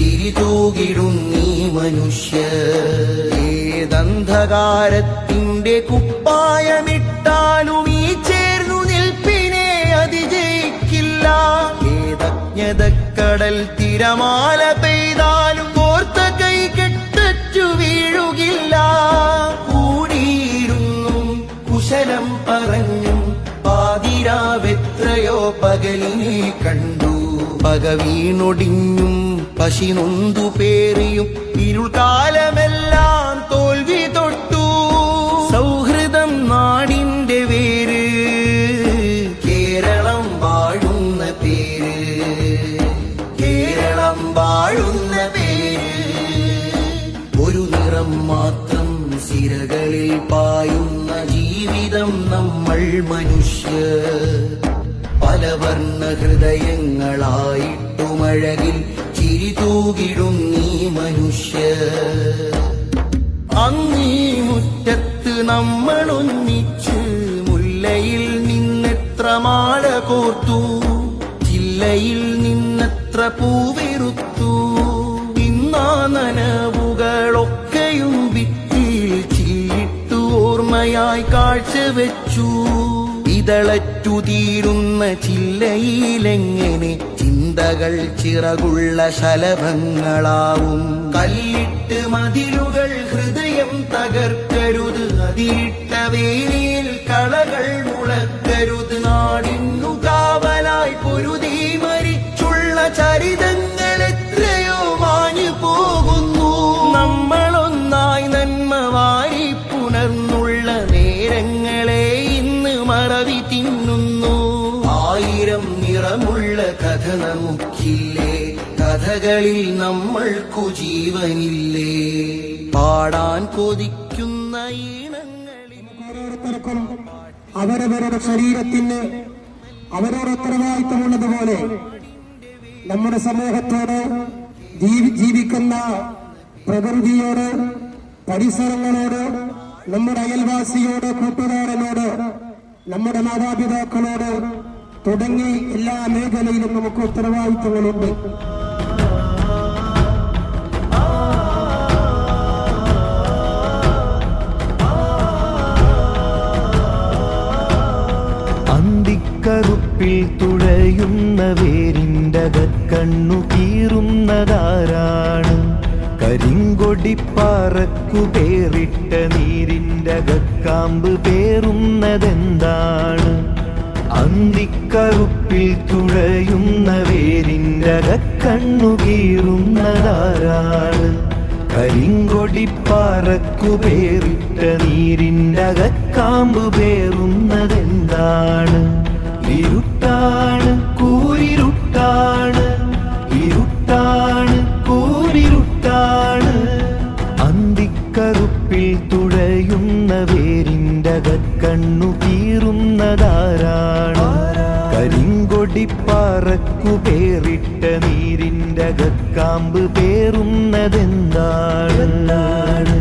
ചിരി നീ മനുഷ്യ. ഏതന്ധകാരത്തിന്റെ കുപ്പായമിട്ടാലും ഈ ചേർന്നു നിൽപ്പിനെ അതിജയിക്കില്ല. ഏതജ്ഞതക്കടൽ തിരമാല പെയ്താലും ഓർത്ത കൈ കെട്ടച്ചു വീഴുകില്ല. കൂടിയിരുന്നും കുശലം പറഞ്ഞും പാതിരാവെത്രയോ പകലിനെ കണ്ടു. പക വീണൊടിഞ്ഞും പശി നൊന്തു പേറിയും ഇരുൾക്കാലമെല്ലാം തോൽവി തൊട്ടു. സൗഹൃദം നാടിന്റെ വേര് കേരളം വാഴുന്ന പേര്. കേരളം വാഴുന്ന പേര്. ഒരു നിറം മാത്രം സിരകളിൽ പായുന്ന ജീവിതം നമ്മൾ മനുഷ്യ. പലവർണ ഹൃദയങ്ങളായിട്ടുമഴകിൽ ചിരി തൂകിടും നീ മനുഷ്യ. അങ്ങീ മുറ്റത്ത് നമ്മൾ ഒന്നിച്ച് മുല്ലയിൽ നിന്നെത്ര മാല കോർത്തു ജില്ലയിൽ നിന്നെത്ര പൂവിറുത്തു. ഇന്നാ നനവുകളൊക്കെയും ചില്ലിട്ടു ഓർമ്മയായി കാഴ്ചവെച്ചു ഇതളറ്റു തീരുന്ന ചില്ലയിലെങ്ങനെ ചിന്തകൾ ചിറകുള്ള ശലഭങ്ങളാവും. കല്ലിട്ട് മതിലുകൾ ഹൃദയം തകർക്കരുത്. അതിരിട്ട വേലിയിൽ കളകൾ മുളക്കരുത്. നാടിന്നു കഥ നമുക്കില്ലേ കഥകളിൽ നമ്മൾക്കു ജീവനില്ലേ? പാടാൻ കൊതിക്കുന്ന ഈണങ്ങളിൽ ഓരോരുത്തർക്കും അവരവരുടെ ശരീരത്തിന് അവരോട് ഉത്തരവാദിത്തമുള്ളതുപോലെ നമ്മുടെ സമൂഹത്തോട് ജീവി ജീവിക്കുന്ന പ്രകൃതിയോട് പരിസരങ്ങളോട് നമ്മുടെ അയൽവാസിയോട് കൂട്ടുകാരനോട് നമ്മുടെ മാതാപിതാക്കളോട് തുടങ്ങി എല്ലാ മേഖലയിലും നമുക്ക് ഉത്തരവാദിത്തങ്ങളുണ്ട് അന്തിക്കറുപ്പിൽ തുഴയുന്ന വേരിന്റെ കണ്ണു കീറുന്നതാരാണ് കരിങ്കൊടിപ്പാറക്കു പേറിട്ട നീരിന്റെ കക്കാമ്പ് പേറുന്നതെന്താണ്? അന്തിക്കറുപ്പിൽ തുഴയുന്ന വേരിന്റെ കണ്ണുകീറുന്നതാരാണ് കരിങ്കൊടിപ്പാറക്കുപേറിട്ട കരിങ്കൊടിപ്പാറക്കു പേറിട്ട നീരിന്റെ കാമ്പ് പേറുന്നതെന്താണ് ഇരുട്ടാണ് കൂരിരുട്ടാണ് ഇരുട്ടാണ് കൂരിരുട്ടാണ്. അന്തിക്കറുപ്പിൽ തുഴയുന്ന വേരിന്റെ കണ്ണു കീറുന്നതാരാണ് ഓടിപ്പറക്കു പേറിട്ട നീരിന്റെ അകക്കാമ്പ് പേറുന്നതെന്താണെന്നാണ്